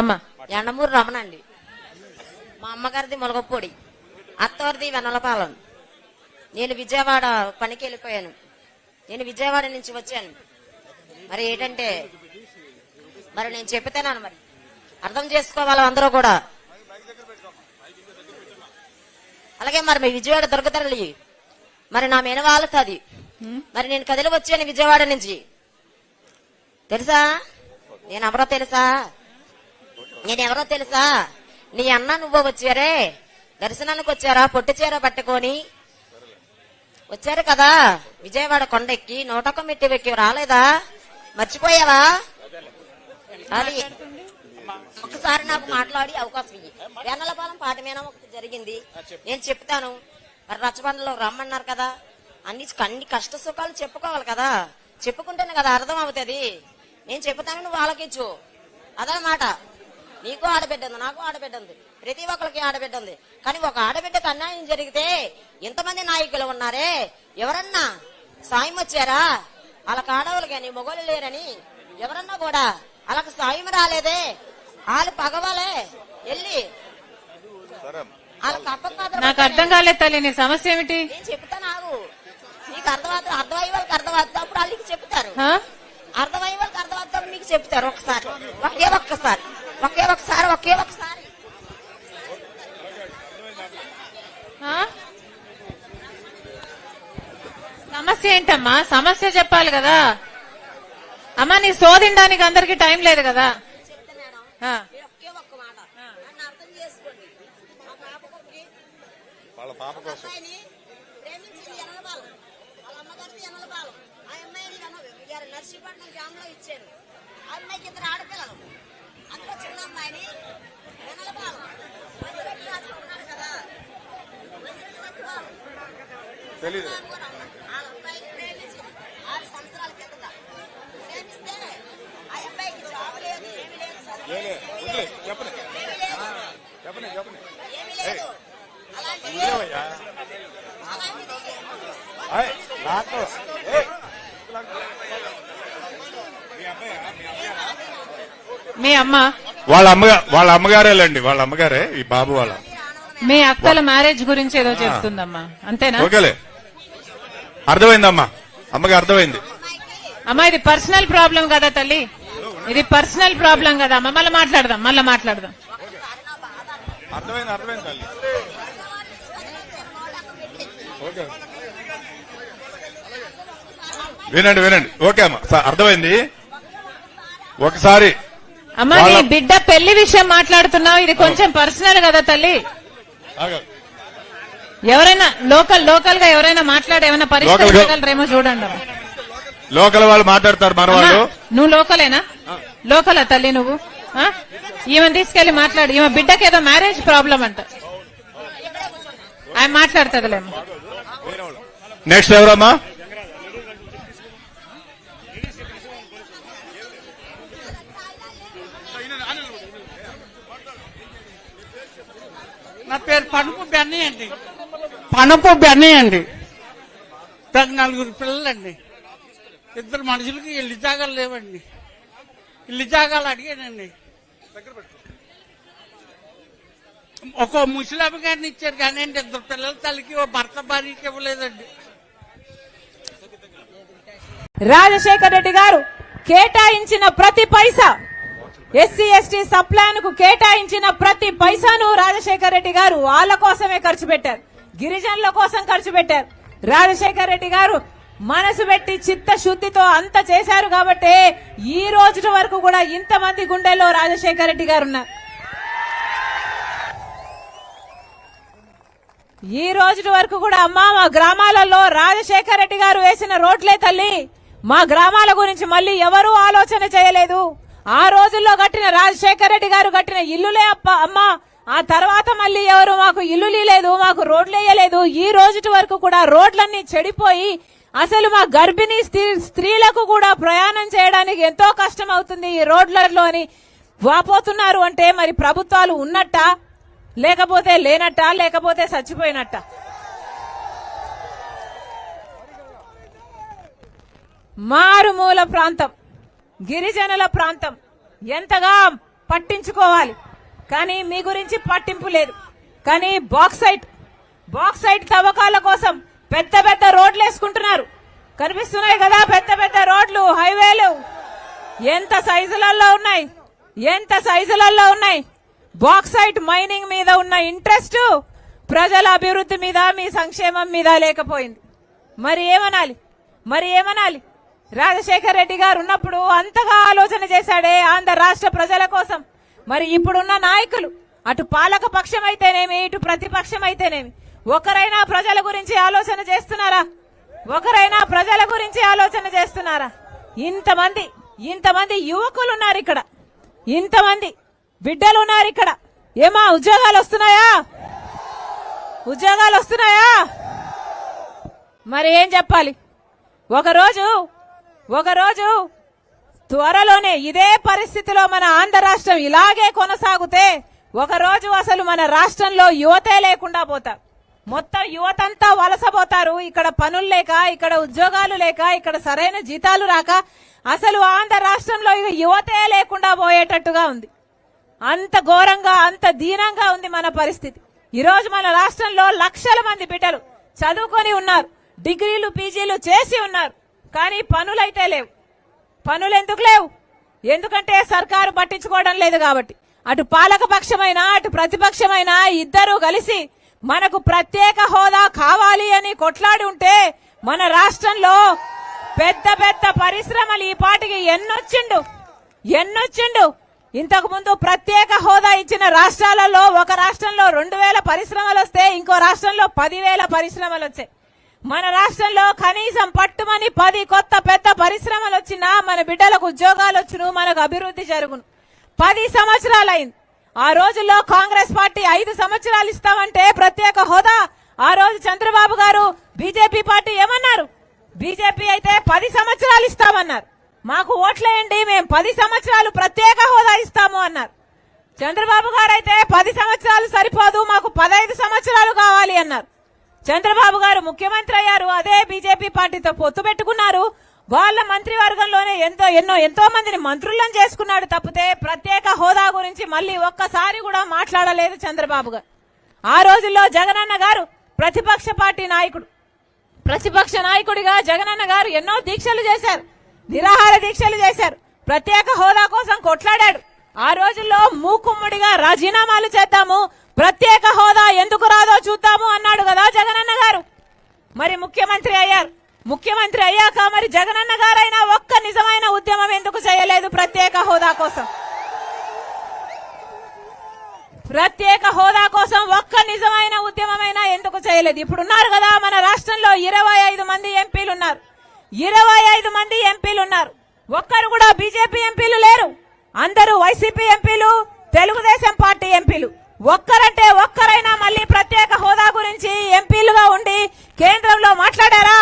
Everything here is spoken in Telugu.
అమ్మా ఎండమూరు రమణ అండి మా అమ్మగారిది ములగపొడి. అత్తవారిది వెన్నలపాలెం. నేను విజయవాడ పనికి వెళ్ళిపోయాను. నేను విజయవాడ నుంచి వచ్చాను. మరి ఏంటంటే మరి నేను చెప్తాను మరి. అర్థం చేసుకోవాలి అందరూ కూడా? అలాగే మరి మీ విజయవాడ దొరకతరలి మరి నా మీద వాలుతుంది మరి నేను కదిలి వచ్చాను విజయవాడ నుంచి. తెలుసా? నేను ఎవరో తెలుసా? నేనెవరో తెలుసా? నీ అన్న నువ్వు వచ్చారే? దర్శనానికి వచ్చారా? పొట్టి చీర పట్టుకొని? వచ్చారు కదా? విజయవాడ కొండెక్కి నూటొక్క మెట్టి ఎక్కి రాలేదా? మర్చిపోయావా? అది. ఒకసారి నాకు మాట్లాడి అవకాశం ఇయ్యి. వేనలపాలెం పాట మీద ఒకటి జరిగింది. నేను చెప్తాను. మరి రచ్చబండలో రమ్మన్నారు కదా. అన్ని అన్ని కష్ట సుఖాలు చెప్పుకోవాలి కదా. చెప్పుకుంటేనే కదా అర్థం అవుతుంది. నేను చెప్తాను నువ్వు ఆలోకించు అదనమాట. నీకు ఆడబిడ్డ ఉంది నాకు ఆడబిడ్డ ఉంది ప్రతి ఒక్కరికి ఆడబిడ్డ ఉంది కానీ ఒక ఆడబిడ్డకు అన్యాయం జరిగితే ఎంతమంది నాయకులు ఉన్నారే? ఎవరన్నా సాయం వచ్చారా? వాళ్ళకి ఆడవాళ్ళు కానీ మొగోళ్ళు లేరని ఎవరన్నా కూడా వాళ్ళకి సాయం రాలేదే? వాళ్ళు పగవాలే. వెళ్ళి. నాకు అర్థం కాలేదు తల్లి నీ సమస్య ఏమిటి? నేను చెప్తాను ఆగు. నీకు అర్థమవుతుంది అర్థమయ్యే వాళ్ళకి అర్థమవుతుంది. అప్పుడు వాళ్ళకి చెప్తారు? అర్థమయ్యే వాళ్ళకి అర్థమవుతుంది మీకు చెప్తారు ఒకసారి. ఒకే ఒక్కసారి. ఒకే ఒకసారి ఒకే ఒకసారి? సమస్య ఏంటమ్మా? సమస్య చెప్పాలి కదా. అమ్మా నీ శోధించడానికి అందరికి టైం లేదు కదా. వాళ్ళ పాప కోసం. నర్సీపట్నం ఇచ్చారు. అమ్మాయికి ఇద్దరు ఆడపిల్లలు. అందులో చిన్న అమ్మాయిని కదా. తెలీదు. ఆ అబ్బాయిని ప్రేమించి ఆరు సంవత్సరాల కిందట. ప్రేమిస్తే ఆ అబ్బాయికి జాబ్ లేదు ఏమీ లేదు లేదు. అలాంటిది అలాంటిది ఆయ్, నాకు ఏయ్, మీ అమ్మ? వాళ్ళ అమ్మగా వాళ్ళ అమ్మగారేలండి వాళ్ళ అమ్మగారే ఈ బాబు వాళ్ళ. మీ అక్కల మ్యారేజ్ గురించి ఏదో చెప్తుందమ్మా. అంతేనా? ఓకేలే. అర్థమైందమ్మా. అమ్మకి అర్థమైంది. అమ్మా ఇది పర్సనల్ ప్రాబ్లం కదా తల్లి. ఇది పర్సనల్ ప్రాబ్లం కదా అమ్మ. మళ్ళీ మాట్లాడదాం మళ్ళీ మాట్లాడదాం. అర్థమైంది అర్థమైంది తల్లి. ఓకే. వినండి వినండి. ఓకే అమ్మా. అర్థమైంది? ఒకసారి అమ్మా నీ బిడ్డ పెళ్ళి విషయం మాట్లాడుతున్నావు. ఇది కొంచెం పర్సనల్ కదా తల్లి. ఎవరైనా లోకల్ లోకల్గా ఎవరైనా మాట్లాడి ఏమైనా పరిష్కరించగలరేమో చూడండి. లోకల్ వాళ్ళు మాట్లాడతారు మన వాళ్ళు. నువ్వు లోకలేనా? లోకలా తల్లి నువ్వు? ఆ? ఈమెను తీసుకెళ్ళి మాట్లాడు. ఈమె బిడ్డకి ఏదో మ్యారేజ్ ప్రాబ్లం అంట. ఆయన మాట్లాడుతుందిలేమో నెక్స్ట్ ఎవరమ్మా? నా పేరు పనుపు బెన్నీ అండి. పనుపు బెన్నీ అండి. నాకు నలుగురు పిల్లలండి. ఇద్దరు మనుషులకి ఇల్లు జాగాలు లేవండి. ఇల్లు జాగాలు అడిగానండి. ఒక ముసలామి గారిని ఇచ్చారు కానీ అండి ఇద్దరు పిల్లల తల్లికి ఓ భర్త భార్యకి ఇవ్వలేదండి. రాజశేఖర్ రెడ్డి గారు కేటాయించిన ప్రతి పైసా ఎస్సీ ఎస్టీ సప్లాన్కు కేటాయించిన ప్రతి పైసాను రాజశేఖర్ రెడ్డి గారు వాళ్ళ కోసమే ఖర్చు పెట్టారు. గిరిజనుల కోసం ఖర్చు పెట్టారు. రాజశేఖర్ రెడ్డి గారు మనసు పెట్టి చిత్తశుద్ధితో అంత చేశారు కాబట్టి ఈ రోజు వరకు కూడా ఇంతమంది గుండెల్లో రాజశేఖర్ రెడ్డి గారు ఉన్నారు. ఈ రోజు వరకు కూడా అమ్మా మా గ్రామాలలో రాజశేఖర రెడ్డి గారు వేసిన రోడ్లే తల్లి. మా గ్రామాల గురించి మళ్ళీ ఎవరూ ఆలోచన చేయలేదు. ఆ రోజుల్లో కట్టిన రాజశేఖర రెడ్డి గారు కట్టిన ఇల్లులే అప్ప అమ్మా. ఆ తర్వాత మళ్ళీ ఎవరు? మాకు ఇల్లు లేదు మాకు రోడ్లు వేయలేదు. ఈ రోజు వరకు కూడా రోడ్లన్నీ చెడిపోయి అసలు మా గర్భిణీ స్త్రీ- స్త్రీలకు కూడా ప్రయాణం చేయడానికి ఎంతో కష్టం అవుతుంది ఈ రోడ్లలో అని వాపోతున్నారు అంటే మరి ప్రభుత్వాలు ఉన్నట్టా? లేకపోతే లేనట్ట? లేకపోతే చచ్చిపోయినట్ట? మారుమూల ప్రాంతం. గిరిజనుల ప్రాంతం. ఎంతగా పట్టించుకోవాలి. కానీ మీ గురించి పట్టింపు లేదు. కానీ బాక్సైట్ బాక్సైట్ తవ్వకాల కోసం పెద్ద పెద్ద రోడ్లు వేసుకుంటున్నారు కనిపిస్తున్నాయి కదా పెద్ద పెద్ద రోడ్లు హైవేలు. ఎంత సైజులలో ఉన్నాయి? ఎంత సైజులలో ఉన్నాయి? బాక్సైట్ మైనింగ్ మీద ఉన్న ఇంట్రెస్ట్ ప్రజల అభివృద్ధి మీద మీ సంక్షేమం మీద లేకపోయింది. మరి ఏమనాలి? మరి ఏమనాలి? రాజశేఖర్ రెడ్డి గారు ఉన్నప్పుడు అంతగా ఆలోచన చేశాడే ఆంధ్ర రాష్ట్ర ప్రజల కోసం. మరి ఇప్పుడున్న నాయకులు అటు పాలక పక్షం అయితేనేమి ఇటు ప్రతిపక్షం అయితేనేమి ఒకరైనా ప్రజల గురించి ఆలోచన చేస్తున్నారా? ఒకరైనా ప్రజల గురించి ఆలోచన చేస్తున్నారా? ఇంతమంది ఇంతమంది యువకులు ఉన్నారు ఇక్కడ. ఇంతమంది బిడ్డలు ఉన్నారు ఇక్కడ. ఏమా ఉద్యోగాలు వస్తున్నాయా? ఉద్యోగాలు వస్తున్నాయా? మరి ఏం చెప్పాలి? ఒకరోజు ఒకరోజు త్వరలోనే ఇదే పరిస్థితిలో మన ఆంధ్ర రాష్ట్రం ఇలాగే కొనసాగితే ఒకరోజు అసలు మన రాష్ట్రంలో యువతే లేకుండా పోతారు మొత్తం యువతంతా వలసపోతారు. ఇక్కడ పనులు లేక ఇక్కడ ఉద్యోగాలు లేక ఇక్కడ సరైన జీతాలు రాక అసలు ఆంధ్ర రాష్ట్రంలో ఇక యువతే లేకుండా పోయేటట్టుగా ఉంది. అంత ఘోరంగా అంత దీనంగా ఉంది మన పరిస్థితి. ఈరోజు మన రాష్ట్రంలో లక్షల మంది బిడ్డలు చదువుకొని ఉన్నారు. డిగ్రీలు పీజీలు చేసి ఉన్నారు. కానీ పనులైతే లేవు. పనులు ఎందుకు లేవు? ఎందుకంటే సర్కారు పట్టించుకోవడం లేదు కాబట్టి. అటు పాలకపక్షమైనా అటు ప్రతిపక్షమైనా ఇద్దరు కలిసి మనకు ప్రత్యేక హోదా కావాలి అని కొట్లాడి ఉంటే మన రాష్ట్రంలో పెద్ద పెద్ద పరిశ్రమలు ఈ పాటికి ఎన్నొచ్చిండు? ఎన్నొచ్చిండు? ఇంతకు ముందు ప్రత్యేక హోదా ఇచ్చిన రాష్ట్రాలలో ఒక రాష్ట్రంలో రెండు వేల పరిశ్రమలు వస్తే ఇంకో రాష్ట్రంలో పదివేల పరిశ్రమలు వచ్చాయి. మన రాష్ట్రంలో కనీసం పట్టుమని పది కొత్త పెద్ద పరిశ్రమలు వచ్చినా మన బిడ్డలకు ఉద్యోగాలు వచ్చును మనకు అభివృద్ధి జరుగును. పది సంవత్సరాలు అయింది ఆ రోజుల్లో కాంగ్రెస్ పార్టీ ఐదు సంవత్సరాలు ఇస్తామంటే ప్రత్యేక హోదా. ఆ రోజు చంద్రబాబు గారు బీజేపీ పార్టీ ఏమన్నారు? బీజేపీ అయితే పది సంవత్సరాలు ఇస్తామన్నారు. మాకు ఓట్లేయండి మేము పది సంవత్సరాలు ప్రత్యేక హోదా ఇస్తాము అన్నారు. చంద్రబాబు గారు అయితే పది సంవత్సరాలు సరిపోదు మాకు పదహైదు సంవత్సరాలు కావాలి అన్నారు. చంద్రబాబు గారు ముఖ్యమంత్రి అయ్యారు. అదే బీజేపీ పార్టీతో పొత్తు పెట్టుకున్నారు. వాళ్ళ మంత్రివర్గంలోనే ఎంతో ఎన్నో ఎంతో మందిని మంత్రులను చేసుకున్నాడు తప్పితే ప్రత్యేక హోదా గురించి మళ్ళీ ఒక్కసారి కూడా మాట్లాడలేదు చంద్రబాబు గారు. ఆ రోజుల్లో జగనన్న గారు ప్రతిపక్ష పార్టీ నాయకుడు. ప్రతిపక్ష నాయకుడిగా జగనన్న గారు ఎన్నో దీక్షలు చేశారు. నిరాహార దీక్షలు చేశారు. ప్రత్యేక హోదా కోసం కొట్లాడాడు. ఆ రోజుల్లో మూకుమ్మడిగా రాజీనామాలు చేద్దాము ప్రత్యేక హోదా ఎందుకు రాదో చూద్దాము అన్నాడు కదా జగనన్న గారు. మరి ముఖ్యమంత్రి అయ్యారు. ముఖ్యమంత్రి అయ్యాక మరి జగనన్న గారైనా ఒక్క నిజమైన ఉద్యమం ఎందుకు చేయలేదు ప్రత్యేక హోదా కోసం? ప్రత్యేక హోదా కోసం ఒక్క నిజమైన ఉద్యమమైనా ఎందుకు చేయలేదు? ఇప్పుడు ఉన్నారు కదా మన రాష్ట్రంలో ఇరవై ఐదు మంది ఎంపీలు ఉన్నారు. ఇరవై ఐదు మంది ఎంపీలు ఉన్నారు. ఒక్కరు కూడా బీజేపీ ఎంపీలు లేరు. అందరూ వైసీపీ ఎంపీలు తెలుగుదేశం పార్టీ ఎంపీలు. ఒక్కరంటే ఒక్కరైనా మళ్ళీ ప్రత్యేక హోదా గురించి ఎంపీలుగా ఉండి కేంద్రంలో మాట్లాడారా?